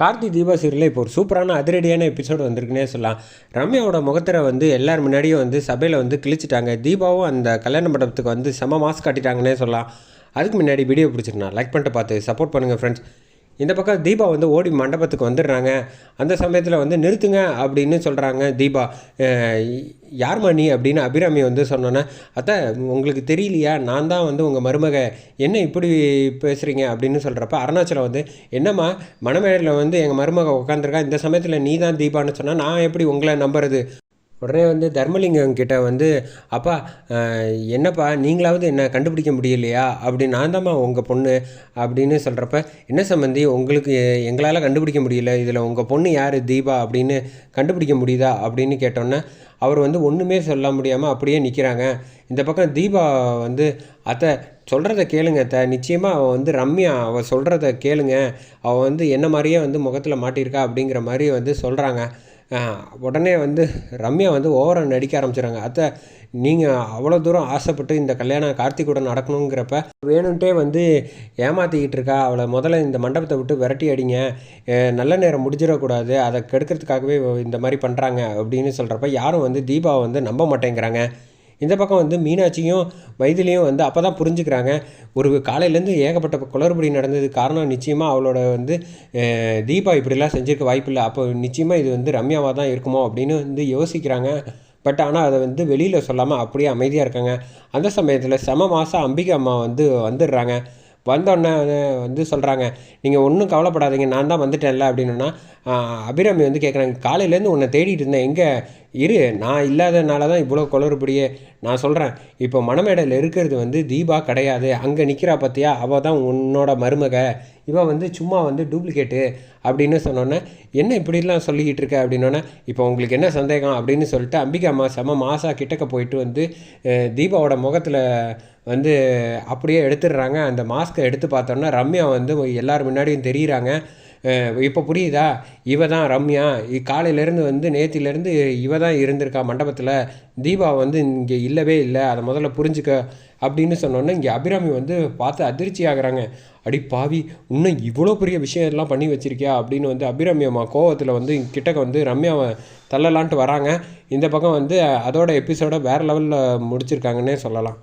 கார்த்தி தீபா சீரியலில் இப்போ ஒரு சூப்பரான அதிரடியான எபிசோடு வந்திருக்குன்னே சொல்லலாம். ரம்யாவோட முகத்தரை வந்து எல்லார் முன்னாடியும் வந்து சபையில் வந்து கிழிச்சிட்டாங்க. தீபாவும் அந்த கல்யாண மண்டபத்துக்கு வந்து செம மாஸ்க் காட்டிட்டாங்கன்னே சொல்லலாம். அதுக்கு முன்னாடி வீடியோ பிடிச்சிருந்தா லைக் பண்ணிட்டு பார்த்து சப்போர்ட் பண்ணுங்கள் ஃப்ரெண்ட்ஸ் இந்த பக்கம் தீபா வந்து ஓடி மண்டபத்துக்கு வந்துடுறாங்க. அந்த சமயத்தில் வந்து நிறுத்துங்க அப்படின்னு சொல்கிறாங்க தீபா. யார்மா நீ அப்படின்னு அபிராமி வந்து சொன்னோன்னே அத்தை உங்களுக்கு தெரியலையா? நான் தான் வந்து உங்கள் மருமக. என்ன இப்படி பேசுகிறீங்க அப்படின்னு சொல்கிறப்ப அருணாச்சலம் வந்து என்னம்மா மணமேடையில் வந்து எங்கள் மருமக உட்காந்துருக்கா இந்த சமயத்தில் நீ தான் தீபான்னு சொன்னால் நான் எப்படி உங்களை நம்புறது? உடனே வந்து தர்மலிங்கம் கிட்ட வந்து அப்பா என்னப்பா நீங்களாவது என்ன கண்டுபிடிக்க முடியலையா? அப்படி நான் தாம்மா உங்கள் பொண்ணு அப்படின்னு சொல்கிறப்ப என்ன சம்மந்தி உங்களுக்கு எங்களால் கண்டுபிடிக்க முடியல. இதில் உங்கள் பொண்ணு யார்? தீபா? அப்படின்னு கண்டுபிடிக்க முடியுதா அப்படின்னு கேட்டோன்னே அவர் வந்து ஒன்றுமே சொல்ல முடியாமல் அப்படியே நிற்கிறாங்க இந்த பக்கம் தீபா வந்து அத்தை சொல்கிறத கேளுங்க அத்தை. நிச்சயமாக அவள் வந்து ரம்யா. அவள் சொல்கிறத கேளுங்க. அவள் வந்து என்ன மாதிரியே வந்து முகத்தில் மாட்டியிருக்கா? அப்படிங்கிற மாதிரி வந்து சொல்கிறாங்க உடனே வந்து ரம்யா வந்து ஓவராக நடிக்க ஆரம்பிச்சிடுறாங்க. அத்தை நீங்கள் அவ்வளோ தூரம் ஆசைப்பட்டு இந்த கல்யாணம் கார்த்திகோட நடக்கணுங்கிறப்ப வேணும்ட்டே வந்து ஏமாற்றிக்கிட்டு இருக்கா? அவளை முதல்ல இந்த மண்டபத்தை விட்டு விரட்டி அடிங்க. நல்ல நேரம் முடிஞ்சிடக்கூடாது. அதை கெடுக்கிறதுக்காகவே இந்த மாதிரி பண்ணுறாங்க அப்படின்னு சொல்கிறப்ப யாரும் வந்து தீபாவை வந்து நம்ப மாட்டேங்கிறாங்க. இந்த பக்கம் வந்து மீனாட்சியும் மைதிலியும் வந்து அப்போ தான் புரிஞ்சுக்கிறாங்க. ஒரு காலையிலேருந்து ஏகப்பட்ட குளறுபடி நடந்தது காரணம் நிச்சயமாக அவளோட வந்து தீபா இப்படிலாம் செஞ்சுருக்க வாய்ப்பில்லை. அப்போ நிச்சயமாக இது வந்து ரம்யாவாக தான் இருக்குமோ அப்படின்னு வந்து யோசிக்கிறாங்க. பட் ஆனால் அதை வந்து வெளியில் சொல்லாமல் அப்படியே அமைதியாக இருக்காங்க. அந்த சமயத்தில் செம மாதம் அம்பிகை அம்மா வந்து வந்துடுறாங்க. வந்தோடனே வந்து சொல்கிறாங்க நீங்கள் ஒன்றும் கவலைப்படாதீங்க நான் தான் வந்துட்டேன்ல அப்படின்னா அபிராமி வந்து கேட்குறாங்க காலையிலேருந்து உன்னை தேடிட்டு இருந்தேன். எங்கே இரு நான் இல்லாதனால தான் இவ்வளோ குளறுபடியே. நான் சொல்கிறேன் இப்போ மணமேடையில் இருக்கிறது வந்து தீபா கிடையாது. அங்கே நிற்கிறா பார்த்தியா அவள் தான் உன்னோட மருமக. இவள் வந்து சும்மா வந்து டூப்ளிகேட்டு அப்படின்னு சொன்னோன்னே என்ன இப்படிலாம் சொல்லிக்கிட்டு இருக்க? அப்படின்னோடனே இப்போ உங்களுக்கு என்ன சந்தேகம்? அப்படின்னு சொல்லிட்டு அம்பிகா அம்மா செம மாசா கிட்டக்க போயிட்டு வந்து தீபாவோட முகத்தில் வந்து அப்படியே எடுத்துடுறாங்க. அந்த மாஸ்க்கை எடுத்து பார்த்தோன்னா ரம்யா வந்து எல்லார் முன்னாடியும் தெரியுறாங்க. இப்போ புரியுதா? இவ தான் ரம்யா. இ- காலையிலேருந்து வந்து நேத்திலேருந்து இவ தான் இருந்திருக்கா மண்டபத்தில். தீபா வந்து இங்கே இல்லவே இல்லை. அதை முதல்ல புரிஞ்சுக்க அப்படின்னு சொன்னோன்னே இங்கே அபிராமி வந்து பார்த்து அதிர்ச்சி ஆகுறாங்க. அடி பாவி இன்னும் இவ்வளோ பெரிய விஷயம் எல்லாம் பண்ணி வச்சிருக்கியா? அப்படின்னு வந்து அபிராமி அம்மா கோவத்தில் வந்து கிட்டக்க வந்து ரம்யாவை தள்ளலான்ட்டு வராங்க. இந்த பக்கம் வந்து அதோட எபிசோட வேறு லெவலில் முடிச்சிருக்காங்கன்னே சொல்லலாம்.